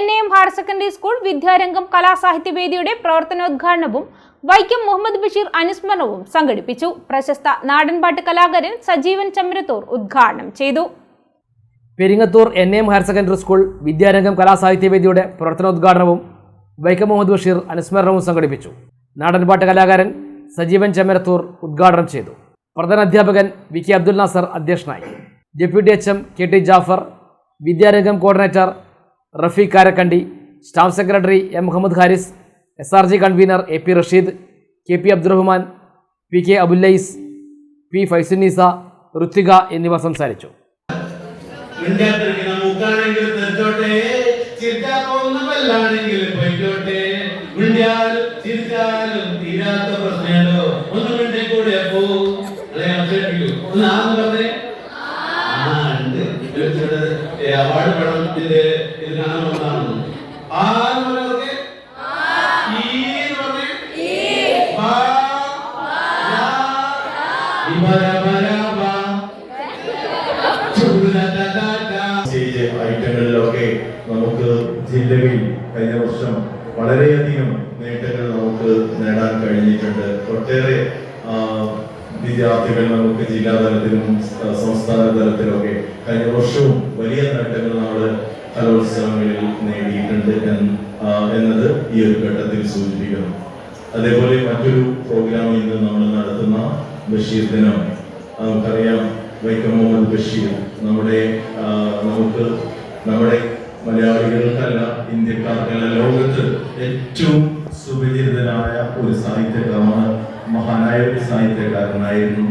N A higher secondary school വിദ്യാരംഗം കലാസാഹിത്യവേദിയുടെ പ്രവർത്തനോദ്ഘാടനവും വൈക്കം മുഹമ്മദ് ബഷീർ അനുസ്മരണവും സംഘടിപ്പിച്ചു. പ്രശസ്ത നാടൻപാട്ട് കലാകാരൻ സജീവൻ ചമ്രത്തൂർ ഉദ്ഘാടനം ചെയ്തു. Peringathur N M higher secondary school വിദ്യാരംഗം കലാസാഹിത്യവേദിയുടെ പ്രവർത്തനോദ്ഘാടനവും വൈക്കം മുഹമ്മദ് ബഷീർ അനുസ്മരണവും സംഘടിപ്പിച്ചു. നാടൻപാട്ട് കലാകാരൻ സജീവൻ ചെമ്മരത്തൂർ ഉദ്ഘാടനം ചെയ്തു. പ്രധാന അധ്യാപകൻ വി കെ അബ്ദുൽ നാസർ അധ്യക്ഷനായി. Deputy H M K T Jafar Vidyarangam coordinator Rafeeq Karakkandi staff secretary M Muhammed Haris S R G convener A P Rasheed K P Abdurahman P K Abullais P Faizunnisa Rithvika എന്നിവർ സംസാരിച്ചു. ഒന്ന് ഒന്ന് പറഞ്ഞേ. ആ ഉണ്ട് award പഠനത്തിന്റെ ഇത് ഒന്നാണ് വന്നതാണ് ആന്ന് പറഞ്ഞവർക്ക് ഈ എന്ന് പറഞ്ഞേ? ഐറ്റങ്ങളിലൊക്കെ നമുക്ക് ജില്ലയിൽ കഴിഞ്ഞ വർഷം വളരെയധികം നേട്ടങ്ങൾ നമുക്ക് നേടാൻ കഴിഞ്ഞിട്ടുണ്ട്. ഒട്ടേറെ ആ, വിദ്യാർത്ഥികൾ നമുക്ക് ജില്ലാ തലത്തിലും സംസ്ഥാന തലത്തിലൊക്കെ വലിയ നേട്ടങ്ങൾ നമ്മൾ കലോത്സവങ്ങളിൽ നേടിയിട്ടുണ്ട് എന്ന് എന്നത് ഈ ഒരു ഘട്ടത്തിൽ സൂചിപ്പിക്കുന്നു. അതേപോലെ മറ്റൊരു പ്രോഗ്രാം ഇന്ന് നമ്മൾ നടത്തുന്ന ബഷീർ ദിനം. നമുക്കറിയാം വൈക്കം മുഹമ്മദ് ബഷീർ നമ്മുടെ നമുക്ക് നമ്മുടെ മലയാളികൾക്കല്ല ഇന്ത്യക്കാർക്കല്ല ലോകത്ത് ഏറ്റവും സുപരിചിതനായ ഒരു സാഹിത്യകാരനാണ് മഹാനായ ഒരു സാഹിത്യകാരനായിരുന്നു